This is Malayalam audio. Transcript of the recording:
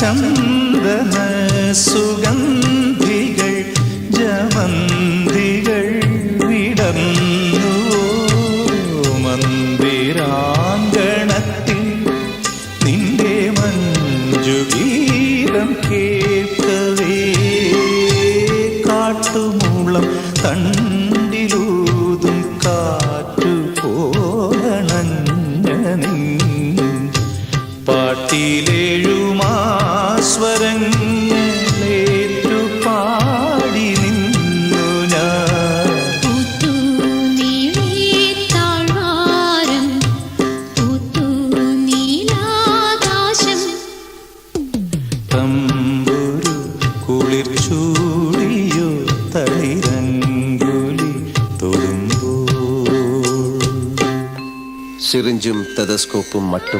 ചന്ദന സുഗന്ധികൾ ജമന്തികൾ വിടർന്നു മന്ദിരാങ്കണത്തിൽ നിന്റെ മഞ്ജുഗീരം കേൾക്കവേ. കാട്ടുമൂളം തണ്ടിലൂതും കാറ്റു പോലണഞ്ഞ നിൻ തമ്പുരു കുളിർ ചൂടിയോ തളിരങ്കുലി തൊടുമ്പോൾ. സിറിഞ്ചും തെതസ്കോപ്പും മട്ടും